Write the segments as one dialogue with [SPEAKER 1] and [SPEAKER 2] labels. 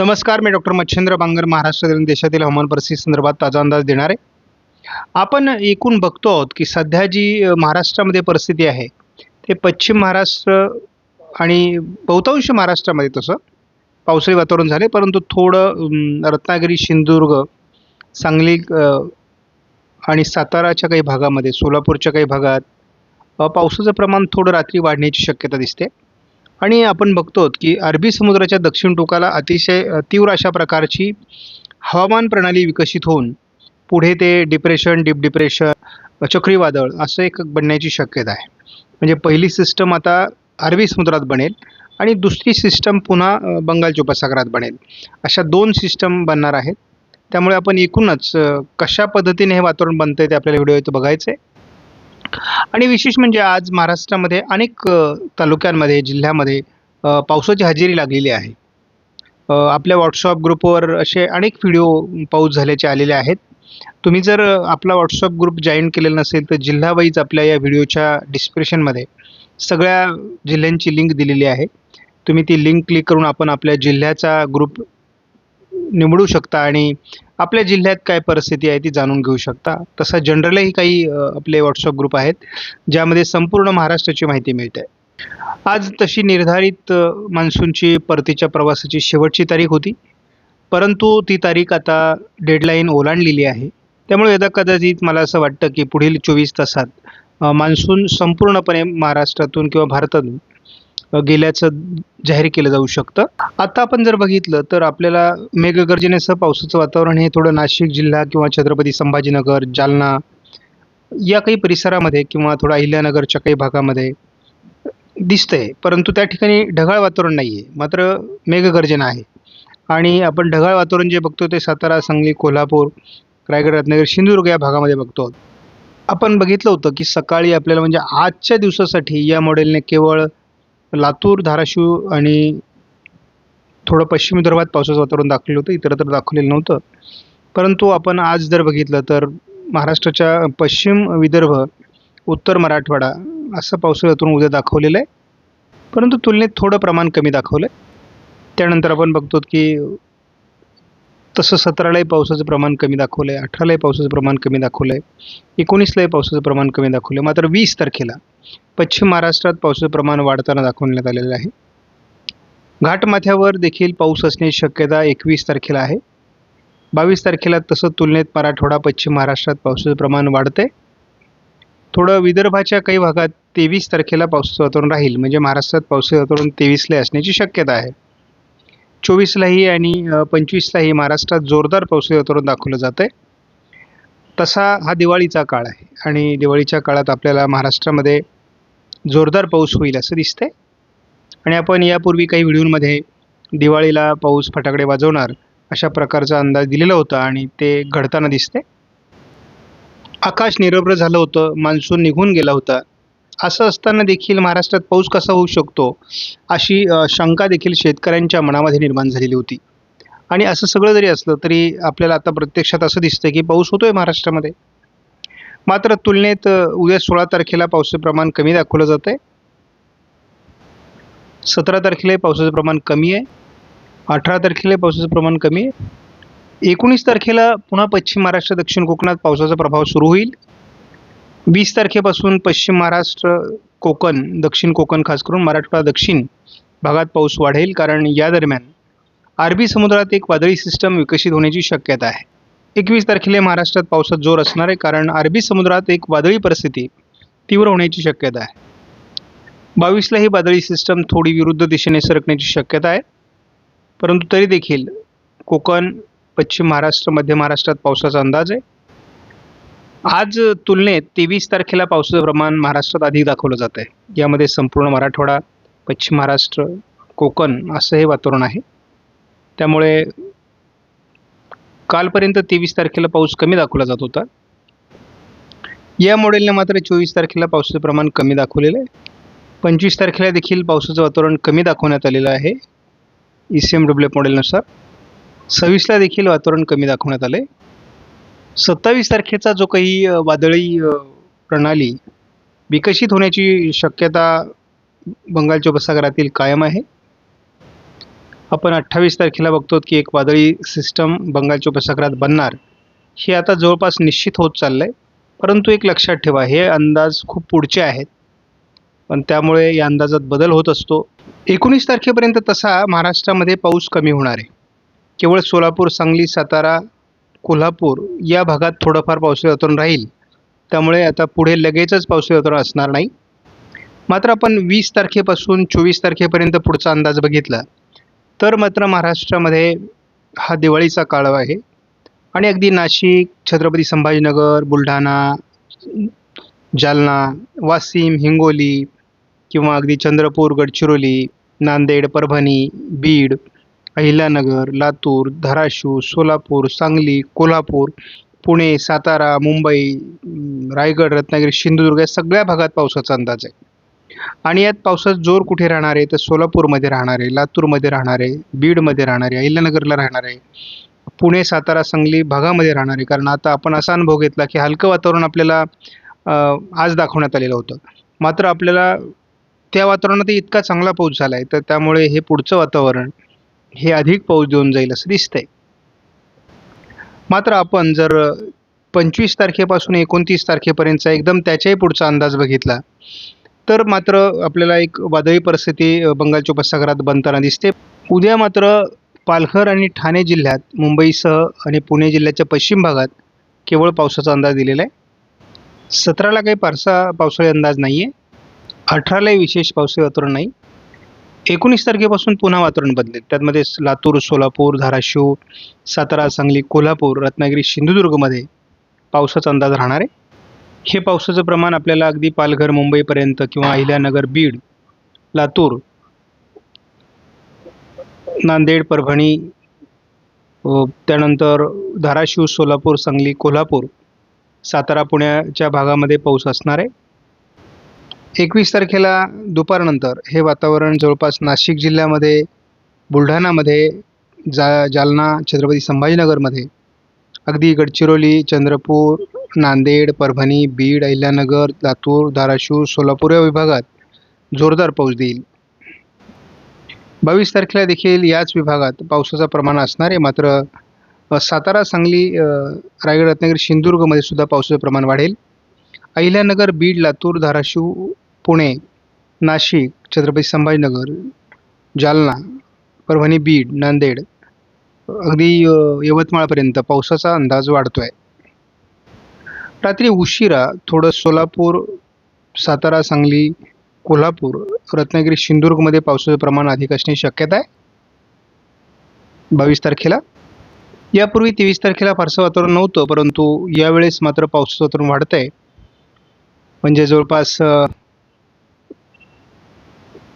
[SPEAKER 1] नमस्कार मी डॉक्टर मच्छिंद्र बांगर महाराष्ट्रातील देशातील हवामान परिस्थिती संदर्भात ताजा अंदाज देणार. आहे आपण एकूण बघतो आहोत की सध्या जी महाराष्ट्रामध्ये परिस्थिती आहे ते पश्चिम महाराष्ट्र आणि बहुतांश महाराष्ट्रामध्ये तसं पावसाळी वातावरण झाले परंतु थोडं रत्नागिरी सिंधुदुर्ग सांगली आणि साताराच्या काही भागामध्ये सोलापूरच्या काही भागात पावसाचं प्रमाण थोडं रात्री वाढण्याची शक्यता दिसते. आणि आपण बघतो की अरबी समुद्राच्या दक्षिण टोकाला अतिशय तीव्र अशा प्रकारची हवामान प्रणाली विकसित होऊन पुढे ते डिप्रेशन डीप डिप्रेशन चक्रीवादळ असं एक बनण्याची शक्यता आहे. म्हणजे पहिली सिस्टम आता अरबी समुद्रात बनेल आणि दुसरी सिस्टम पुन्हा बंगालच्या उपसागरात बनेल. अशा दोन सिस्टम बनणार आहेत. त्यामुळे आपण एकूणच कशा पद्धतीने हे वातावरण बनतं आहे ते आपल्याला व्हिडिओ इथं बघायचं आहे आणि विशेष म्हणजे आज महाराष्ट्रामध्ये अनेक तालुक्यांमध्ये जिल्ह्यामध्ये पावसाची हजेरी लागलेली आहे. आपल्या व्हॉट्सअप ग्रुपवर असे अनेक व्हिडिओ पाऊस झाल्याचे आलेले आहेत. तुम्ही जर आपला व्हॉट्सअप ग्रुप जॉईन केलेला नसेल तर जिल्हावाईज आपल्या या व्हिडिओच्या डिस्क्रिप्शनमध्ये सगळ्या जिल्ह्यांची लिंक दिलेली आहे. तुम्ही ती लिंक क्लिक करून आपण आपल्या जिल्ह्याचा ग्रुप निवडू शकता आणि आपल्या जिल्ह्यात काय परिस्थिती आहे ती जाणून घेऊ शकता. तसा जनरलही काही आपले व्हॉट्सअप ग्रुप आहेत ज्यामध्ये संपूर्ण महाराष्ट्राची माहिती मिळते. आज तशी निर्धारित मान्सूनची परतीच्या प्रवासाची शेवटची तारीख होती. परंतु ती तारीख आता डेडलाईन ओलांडलेली आहे. त्यामुळे यदा कदाचित मला असं वाटतं की पुढील चोवीस तासात मान्सून संपूर्णपणे महाराष्ट्रातून किंवा भारतातून गेल्याचं जाहीर केलं जाऊ शकतं. आता आपण जर बघितलं तर आपल्याला मेघगर्जनेसह पावसाचं वातावरण हे थोडं नाशिक जिल्हा किंवा छत्रपती संभाजीनगर जालना या काही परिसरामध्ये किंवा थोडं अहिल्यानगरच्या काही भागामध्ये दिसतंय. परंतु त्या ठिकाणी ढगाळ वातावरण नाही आहे मात्र मेघगर्जना आहे. आणि आपण ढगाळ वातावरण जे बघतो ते सातारा सांगली कोल्हापूर रायगड रत्नागिरी सिंधुदुर्ग या भागामध्ये बघतो. आहोत. आपण बघितलं होतं की सकाळी आपल्याला म्हणजे आजच्या दिवसासाठी या मॉडेलने केवळ लातूर धाराशिव आणि थोडं पश्चिम विदर्भात पावसाचं वातावरण दाखवलं होतं. इतरत्र दाखवलेलं नव्हतं. परंतु आपण आज जर बघितलं तर महाराष्ट्राच्या पश्चिम विदर्भ उत्तर मराठवाडा असं पावसाचं वातावरण उद्या दाखवलेलं आहे. परंतु तुलनेत थोडं प्रमाण कमी दाखवलं आहे त्यानंतर आपण बघतो की तसं सतरालाही पावसाचं प्रमाण कमी दाखवलं आहे अठरालाही पावसाचं प्रमाण कमी दाखवलं आहे एकोणीसलाही पावसाचं प्रमाण कमी दाखवलं आहे मात्र वीस तारखेला पश्चिम महाराष्ट्रात पावसाचं प्रमाण वाढताना दाखवण्यात आलेलं आहे. घाटमाथ्यावर देखील पाऊस असण्याची शक्यता एकवीस तारखेला आहे. बावीस तारखेला तसं तुलनेत मराठवाडा पश्चिम महाराष्ट्रात पावसाचं प्रमाण वाढतंय. थोडं विदर्भाच्या काही भागात तेवीस तारखेला पावसाचं वातावरण राहील म्हणजे महाराष्ट्रात पावसाचं वातावरण तेवीसला असण्याची शक्यता आहे. चोवीसलाही आणि पंचवीसलाही महाराष्ट्रात जोरदार पाऊस वातावरण दाखवलं जातं आहे तसा हा दिवाळीचा काळ आहे आणि दिवाळीच्या काळात आपल्याला महाराष्ट्रामध्ये जोरदार पाऊस होईल असं दिसतंय. आणि आपण यापूर्वी काही व्हिडिओमध्ये दिवाळीला पाऊस फटाकडे वाजवणार अशा प्रकारचा अंदाज दिलेला होता आणि ते घडताना दिसते आकाश निरभ्र झालं होतं मान्सून निघून गेला होता. असं असताना देखील महाराष्ट्रात पाऊस कसा होऊ शकतो अशी शंका देखील शेतकऱ्यांच्या मनामध्ये निर्माण झालेली होती. आणि असं सगळं जरी असलं तरी आपल्याला आता प्रत्यक्षात असं दिसतं की पाऊस होतोय महाराष्ट्रामध्ये. मात्र तुलनेत उद्या सोळा तारखेला पावसाचं प्रमाण कमी दाखवलं जात आहे सतरा तारखेला पावसाचं प्रमाण कमी आहे. अठरा तारखेला पावसाचं प्रमाण कमी आहे. एकोणीस तारखेला पुन्हा पश्चिम महाराष्ट्र दक्षिण कोकणात पावसाचा प्रभाव सुरू होईल. वीस तारखेपासून पश्चिम महाराष्ट्र कोकण दक्षिण कोकण खास करून मराठवाडा दक्षिण भागात पाऊस वाढेल कारण या दरम्यान अरबी समुद्रात एक वादळी सिस्टम विकसित होण्याची शक्यता आहे. एकवीस तारखेला महाराष्ट्रात पावसात जोर असणार आहे कारण अरबी समुद्रात एक वादळी परिस्थिती तीव्र होण्याची शक्यता आहे. बावीसला ही वादळी सिस्टम थोडी विरुद्ध दिशेने सरकण्याची शक्यता आहे. परंतु तरी देखील कोकण पश्चिम महाराष्ट्र मध्य महाराष्ट्रात पावसाचा अंदाज आहे. आज तुलनेत तेवीस तारखेला पावसाचं प्रमाण महाराष्ट्रात अधिक दाखवलं जात आहे. यामध्ये संपूर्ण मराठवाडा पश्चिम महाराष्ट्र कोकण असं हे वातावरण आहे. त्यामुळे कालपर्यंत तेवीस तारखेला पाऊस कमी दाखवला जात होता. या मॉडेलने मात्र चोवीस तारखेला पावसाचं प्रमाण कमी दाखवलेलं आहे. पंचवीस तारखेला देखील पावसाचं वातावरण कमी दाखवण्यात आलेलं आहे. ई सी एम डब्ल्यू मॉडेलनुसार सव्वीसला देखील वातावरण कमी दाखवण्यात आलं आहे सत्तावीस तारखेचा जो काही वादळी प्रणाली विकसित होण्याची शक्यता बंगालच्या उपसागरातील कायम आहे. आपण अठ्ठावीस तारखेला बघतो की एक वादळी सिस्टम बंगालच्या उपसागरात बनणार हे आता जवळपास निश्चित होत चाललं आहे परंतु एक लक्षात ठेवा हे अंदाज खूप पुढचे आहेत. पण त्यामुळे या अंदाजात बदल होत असतो. एकोणीस तारखेपर्यंत तसा महाराष्ट्रामध्ये पाऊस कमी होणार आहे. केवळ सोलापूर सांगली सातारा कोल्हापूर या भागात थोडंफार पावसाळी वातावरण राहील. त्यामुळे आता पुढे लगेचच पावसाळी वातावरण असणार नाही. मात्र आपण वीस तारखेपासून चोवीस तारखेपर्यंत पुढचा अंदाज बघितला. तर मात्र महाराष्ट्रामध्ये हा दिवाळीचा काळ आहे. आणि अगदी नाशिक छत्रपती संभाजीनगर बुलढाणा जालना वाशिम हिंगोली किंवा अगदी चंद्रपूर गडचिरोली नांदेड परभणी बीड अहिल्यानगर लातूर धाराशिव सोलापूर सांगली कोल्हापूर पुणे सातारा मुंबई रायगड रत्नागिरी सिंधुदुर्ग या सगळ्या भागात पावसाचा अंदाज आहे. आणि यात पावसाचा जोर कुठे राहणार आहे? तर सोलापूरमध्ये राहणार आहे लातूरमध्ये राहणार आहे बीडमध्ये राहणार आहे अहिल्यानगरला राहणार आहे पुणे सातारा सांगली भागामध्ये राहणार आहे. कारण आता आपण असा अनुभव घेतला की हलकं वातावरण आपल्याला आज दाखवण्यात आलेलं होतं. मात्र आपल्याला त्या वातावरणात इतका चांगला पाऊस झाला आहे तर त्यामुळे हे पुढचं वातावरण हे अधिक पाऊस देऊन जाईल असं दिसतंय. मात्र आपण जर पंचवीस तारखेपासून एकोणतीस तारखेपर्यंतचा एकदम त्याच्याही पुढचा अंदाज बघितला तर मात्र आपल्याला एक वादळी परिस्थिती बंगालच्या उपसागरात बनताना दिसते. उद्या मात्र पालघर आणि ठाणे जिल्ह्यात मुंबईसह आणि पुणे जिल्ह्याच्या पश्चिम भागात केवळ पावसाचा अंदाज दिलेला आहे. सतराला काही फारसा पावसाळी अंदाज नाही आहे अठरालाही विशेष पावसाळी वातावरण नाही. एकोणीस तारखेपासून पुन्हा वातावरण बदलेल. त्यामध्ये लातूर सोलापूर धाराशिव सातारा सांगली कोल्हापूर रत्नागिरी सिंधुदुर्गमध्ये पावसाचा अंदाज राहणार आहे. हे पावसाचं प्रमाण आपल्याला अगदी पालघर मुंबईपर्यंत किंवा अहिल्यानगर बीड लातूर नांदेड परभणी त्यानंतर धाराशिव सोलापूर सांगली कोल्हापूर सातारा पुण्याच्या भागामध्ये पाऊस असणार आहे. एकवीस तारखेला दुपारनंतर हे वातावरण जवळपास नाशिक जिल्ह्यामध्ये बुलढाणामध्ये जा जालना छत्रपती संभाजीनगरमध्ये. अगदी गडचिरोली चंद्रपूर नांदेड परभणी बीड अहिल्यानगर लातूर धाराशिव सोलापूर या विभागात जोरदार पाऊस देईल. बावीस तारखेला देखील याच विभागात पावसाचं प्रमाण असणार आहे. मात्र सातारा सांगली रायगड रत्नागिरी सिंधुदुर्गमध्ये सुद्धा पावसाचं प्रमाण वाढेल. अहिल्यानगर बीड लातूर धाराशिव पुणे नाशिक छत्रपती संभाजीनगर जालना परभणी बीड नांदेड अगदी यवतमाळपर्यंत पावसाचा अंदाज वाढतो आहे रात्री उशिरा थोडं सोलापूर सातारा सांगली कोल्हापूर रत्नागिरी सिंधुदुर्गमध्ये पावसाचं प्रमाण अधिक असण्याची शक्यता आहे? बावीस तारखेला? यापूर्वी तेवीस तारखेला फारसं वातावरण नव्हतं परंतु यावेळेस मात्र पावसाचं वातावरण वाढतं आहे म्हणजे जवळपास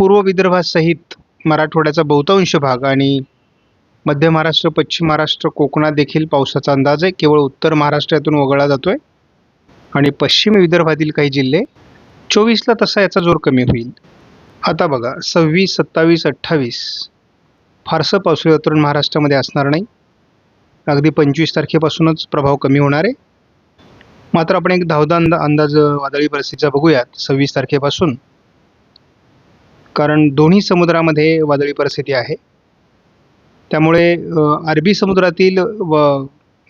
[SPEAKER 1] पूर्व विदर्भासहित मराठवाड्याचा बहुतांश भाग आणि मध्य महाराष्ट्र पश्चिम महाराष्ट्र कोकणात देखील पावसाचा अंदाज आहे. केवळ उत्तर महाराष्ट्रातून वगळला जातोय. आणि पश्चिम विदर्भातील काही जिल्हे चोवीसला तसा याचा जोर कमी होईल. आता बघा सव्वीस सत्तावीस अठ्ठावीस फारसं पावसाळी वातावरण महाराष्ट्रामध्ये असणार नाही. अगदी पंचवीस तारखेपासूनच प्रभाव कमी होणार आहे. मात्र आपण एक धावदा अंदा अंदाज वादळी परिस्थितीचा बघूयात. सव्वीस तारखेपासून कारण दोन्ही समुद्रामध्ये वादळी परिस्थिती आहे. त्यामुळे अरबी समुद्रातील व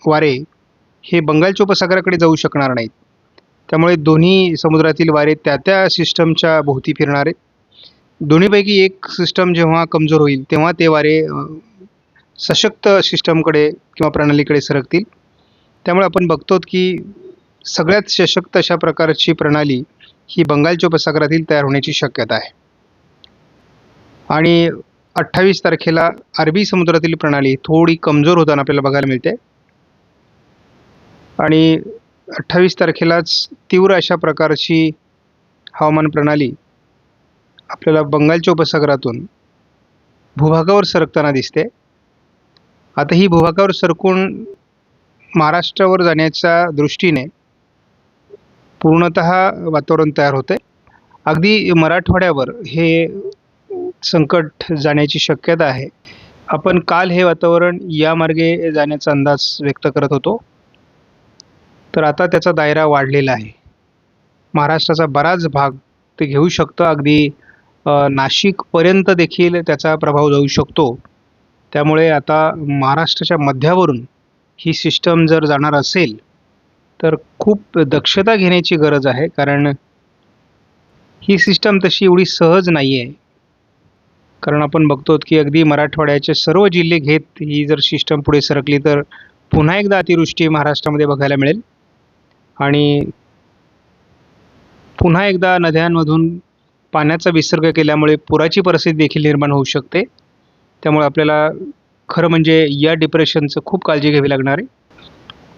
[SPEAKER 1] वारे हे बंगालच्या उपसागराकडे जाऊ शकणार नाहीत. त्यामुळे दोन्ही समुद्रातील वारे त्या त्या सिस्टमच्या भोवती फिरणार आहेत. दोन्हीपैकी एक सिस्टम जेव्हा कमजोर होईल तेव्हा ते वारे सशक्त सिस्टमकडे किंवा प्रणालीकडे सरकतील. त्यामुळे आपण बघतो की सगळ्यात सशक्त अशा प्रकारची प्रणाली ही बंगालच्या उपसागरातील तयार होण्याची शक्यता आहे. आणि अठ्ठावीस तारखेला अरबी समुद्रातील प्रणाली थोडी कमजोर होताना आपल्याला बघायला मिळते. आणि अठ्ठावीस तारखेलाच तीव्र अशा प्रकारची हवामान प्रणाली आपल्याला बंगालच्या उपसागरातून भूभागावर सरकताना दिसते. आता ही भूभागावर सरकून महाराष्ट्रावर जाण्याच्या दृष्टीने पूर्णत वातावरण तयार होते अगदी मराठवाड्यावर हे संकट जाण्याची शक्यता आहे. आपण काल हे वातावरण या मार्गे जाण्याचा अंदाज व्यक्त करत होतो. तर आता त्याचा दायरा वाढलेला आहे. महाराष्ट्राचा बराच भाग ते घेऊ शकतं. अगदी नाशिकपर्यंत देखील त्याचा प्रभाव जाऊ शकतो. त्यामुळे आता महाराष्ट्राच्या मध्यावरून ही सिस्टम जर जाणार असेल तर खूप दक्षता घेण्याची गरज आहे. कारण ही सिस्टम तशी एवढी सहज नाही आहे कारण आपण बघतो की अगदी मराठवाड्याचे सर्व जिल्हे घेत ही जर सिस्टम पुढे सरकली तर पुन्हा एकदा अतिवृष्टी महाराष्ट्रामध्ये बघायला मिळेल. आणि पुन्हा एकदा नद्यांमधून पाण्याचा विसर्ग केल्यामुळे पुराची परिस्थिती देखील निर्माण होऊ शकते. त्यामुळे आपल्याला खरं म्हणजे या डिप्रेशनचं खूप काळजी घ्यावी लागणार आहे.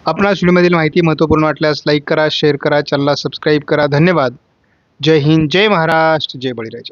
[SPEAKER 1] आपणास व्हिडिओमधील माहिती महत्त्वपूर्ण वाटल्यास लाईक करा शेअर करा चॅनलला सबस्क्राईब करा. धन्यवाद. जय हिंद जय महाराष्ट्र जय बळीराजा.